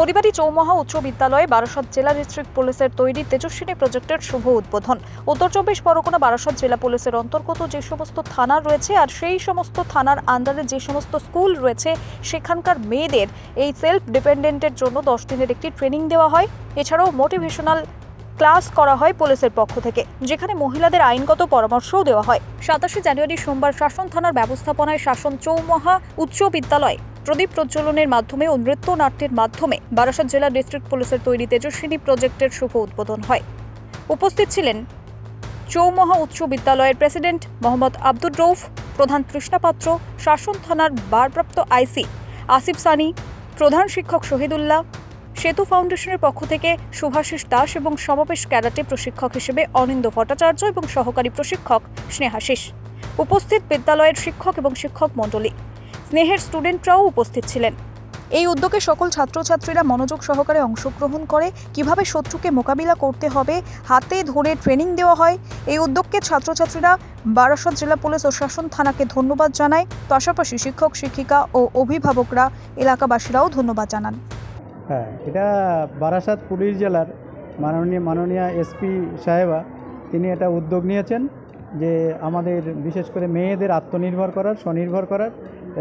হরিবাড়ি চৌমহা উচ্চ বিদ্যালয়ে বারাসত জেলা ডিস্ট্রিক্ট পুলিশের তৈরি তেজস্বিনী প্রজেক্টের শুভ উদ্বোধন। উত্তর চব্বিশ পরগনা বারাসত জেলা পুলিশের অন্তর্গত যে সমস্ত থানা রয়েছে আর সেই সমস্ত থানার আন্ডারে যে সমস্ত স্কুল রয়েছে, সেখানকার মেয়েদের এই সেলফ ডিপেন্ডেন্টের জন্য দশ দিনের একটি ট্রেনিং দেওয়া হয়। এছাড়াও মোটিভেশনাল ক্লাস করা হয় পুলিশের পক্ষ থেকে, যেখানে মহিলাদের আইনগত পরামর্শও দেওয়া হয়। সাতাশে জানুয়ারি সোমবার শাসন থানার ব্যবস্থাপনায় শাসন চৌমহা উচ্চ বিদ্যালয় প্রদীপ প্রজ্বলনের মাধ্যমে ও নৃত্য নাট্যের মাধ্যমে বারাসাত জেলা ডিস্ট্রিক্ট পুলিশের তৈরি তেজস্বিনী প্রজেক্টের শুভ উদ্বোধন হয়। উপস্থিত ছিলেন চৌমহা উচ্চ বিদ্যালয়ের প্রেসিডেন্ট মোহাম্মদ আব্দুর রৌফ প্রধান কৃষ্ণাপাত্র শাসন থানার ভারপ্রাপ্ত আইসি আসিফ সানি, প্রধান শিক্ষক শহীদুল্লাহ, সেতু ফাউন্ডেশনের পক্ষ থেকে শুভাশিস দাস এবং সমাবেশ ক্যারাটে প্রশিক্ষক হিসেবে অনিন্দ ভট্টাচার্য এবং সহকারী প্রশিক্ষক স্নেহাশিস উপস্থিত বিদ্যালয়ের শিক্ষক এবং শিক্ষক মণ্ডলী। স্নেহের স্টুডেন্টরাও উপস্থিত ছিলেন। এই উদ্যোগে সকল ছাত্রছাত্রীরা মনোযোগ সহকারে অংশগ্রহণ করে কীভাবে শত্রুকে মোকাবিলা করতে হবে, হাতে ধরে ট্রেনিং দেওয়া হয়। এই উদ্যোগকে ছাত্রছাত্রীরা বারাসত জেলা পুলিশ ও শাসন থানাকে ধন্যবাদ জানায়। পাশাপাশি শিক্ষক, শিক্ষিকা ও অভিভাবকরা, এলাকাবাসীরাও ধন্যবাদ জানান। হ্যাঁ এটা বারাসাত পুলিশ জেলার মাননীয় মাননীয় এসপি সাহেবা, তিনি এটা উদ্যোগ নিয়েছেন যে আমাদের, বিশেষ করে মেয়েদের আত্মনির্ভর করার, স্বনির্ভর করার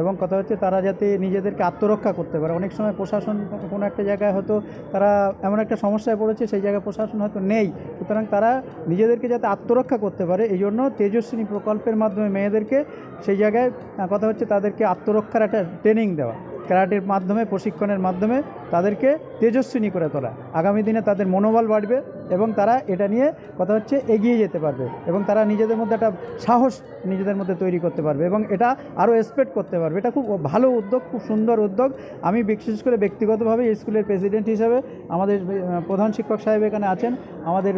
এবং কথা হচ্ছে তারা যাতে নিজেদেরকে আত্মরক্ষা করতে পারে। অনেক সময় প্রশাসন কোনো একটা জায়গায় হয়তো তারা এমন একটা সমস্যায় পড়েছে, সেই জায়গায় প্রশাসন হয়তো নেই। সুতরাং তারা নিজেদেরকে যাতে আত্মরক্ষা করতে পারে এই জন্য তেজস্বিনী প্রকল্পের মাধ্যমে মেয়েদেরকে সেই জায়গায়, কথা হচ্ছে তাদেরকে আত্মরক্ষার একটা ট্রেনিং দেওয়া। ক্যারাটের মাধ্যমে, প্রশিক্ষণের মাধ্যমে তাদেরকে তেজস্বিনী করে তোলা। আগামী দিনে তাদের মনোবল বাড়বে এবং তারা এটা নিয়ে কথা হচ্ছে, এগিয়ে যেতে পারবে এবং তারা নিজেদের মধ্যে একটা সাহস নিজেদের মধ্যে তৈরি করতে পারবে এবং এটা আরও এক্সপেক্ট করতে পারবে। এটা খুব ভালো উদ্যোগ, খুব সুন্দর উদ্যোগ। আমি বিশেষ করে ব্যক্তিগতভাবে স্কুলের প্রেসিডেন্ট হিসেবে আমাদের প্রধান শিক্ষক সাহেব এখানে আছেন, আমাদের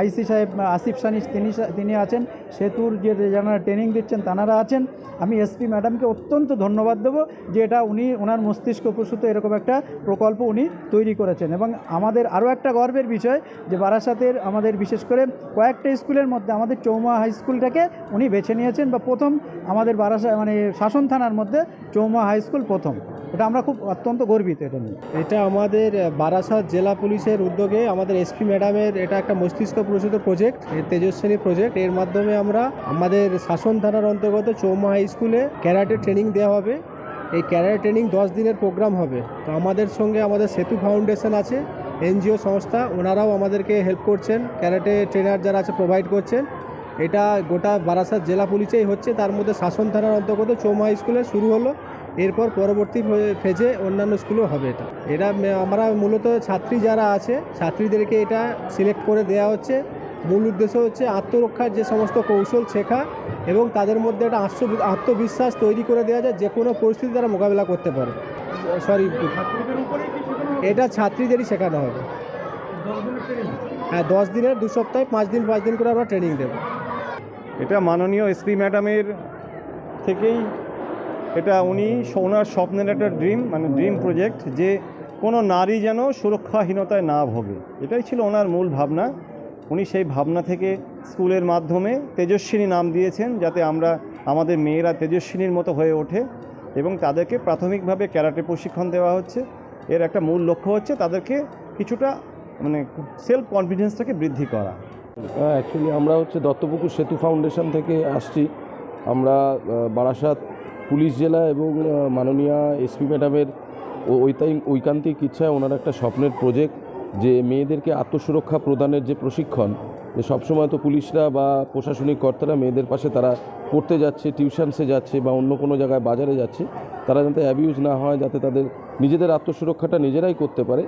আইসি সাহেব, আসিফ সানি তিনি তিনি আছেন, সেতুর যে যারা ট্রেনিং দিচ্ছেন তানারা আছেন। আমি এসপি ম্যাডামকে অত্যন্ত ধন্যবাদ দেবো যে এটা উনি, ওনার মস্তিষ্ক প্রসূত এরকম একটা প্রকল্প উনি তৈরি করেছেন। এবং আমাদের আরও একটা গর্বের বিষয় যে বারাসাতের আমাদের বিশেষ করে কয়েকটা স্কুলের মধ্যে আমাদের চৌমা হাই স্কুলটাকে উনি বেছে নিয়েছেন বা প্রথম আমাদের বারাসা মানে শাসন থানার মধ্যে চৌমা হাই স্কুল প্রথম। এটা আমরা খুব অত্যন্ত গর্বিত এটা নিয়ে। এটা আমাদের বারাসাত জেলা পুলিশের উদ্যোগে আমাদের এসপি ম্যাডামের এটা একটা মস্তিষ্ক প্রসূত প্রজেক্ট তেজস্বিনী প্রজেক্ট এর মাধ্যমে আমরা আমাদের শাসন থানার অন্তর্গত চৌমা হাই স্কুলে ক্যারাটে ট্রেনিং দেওয়া হবে। এই ক্যারাটে ট্রেনিং দশ দিনের প্রোগ্রাম হবে। তো আমাদের সঙ্গে আমাদের সেতু ফাউন্ডেশন আছে, এনজিও সংস্থা, ওনারাও আমাদেরকে হেল্প করছেন, ক্যারাটে ট্রেনার যারা আছে প্রোভাইড করছেন। এটা গোটা বারাসাত জেলা পুলিশেই হচ্ছে, তার মধ্যে শাসন থানার অন্তর্গত চৌমা স্কুলে শুরু হলো, এরপর পরবর্তী ফেজে অন্যান্য স্কুলেও হবে এটা। এটা আমরা মূলত ছাত্রী যারা আছে, ছাত্রীদেরকে এটা সিলেক্ট করে দেওয়া হচ্ছে। মূল উদ্দেশ্য হচ্ছে আত্মরক্ষার যে সমস্ত কৌশল শেখা এবং তাদের মধ্যে একটা আত্ম- আত্মবিশ্বাস তৈরি করে দেওয়া যায় যে কোনো পরিস্থিতি তারা মোকাবিলা করতে পারে। সরি এটা ছাত্রীদেরই শেখানো হবে। হ্যাঁ দশ দিনের, দু সপ্তাহে পাঁচ দিন পাঁচ দিন করে আমরা ট্রেনিং দেবো। এটা মাননীয় এসপি ম্যাডামের থেকেই এটা উনি ওনার স্বপ্নের একটা ড্রিম মানে ড্রিম প্রজেক্ট যে কোনো নারী যেন সুরক্ষাহীনতায় না ভোগে। এটাই ছিল ওনার মূল ভাবনা। উনি সেই ভাবনা থেকে স্কুলের মাধ্যমে তেজস্বিনী নাম দিয়েছেন যাতে আমরা আমাদের মেয়েরা তেজস্বিনীর মতো হয়ে ওঠে এবং তাদেরকে প্রাথমিকভাবে ক্যারাটে প্রশিক্ষণ দেওয়া হচ্ছে। এর একটা মূল লক্ষ্য হচ্ছে তাদেরকে কিছুটা মানে সেলফ কনফিডেন্সটাকে বৃদ্ধি করা। অ্যাকচুয়ালি আমরা হচ্ছে দত্তপুকুর সেতু ফাউন্ডেশন থেকে আসছি। আমরা বারাসাত পুলিশ জেলা এবং মাননীয়া এসপি ম্যাডামের ঐকান্তিক ইচ্ছায় ওনার একটা স্বপ্নের প্রজেক্ট যে মেয়েদেরকে আত্মসুরক্ষা প্রদানের যে প্রশিক্ষণ, যে সবসময় তো পুলিশরা বা প্রশাসনিক কর্তারা মেয়েদের পাশে তারা পড়তে যাচ্ছে, টিউশনসে যাচ্ছে বা অন্য কোনো জায়গায় বাজারে যাচ্ছে, তারা যাতে অ্যাবিউজ না হয়, যাতে তাদের নিজেদের আত্মসুরক্ষাটা নিজেরাই করতে পারে।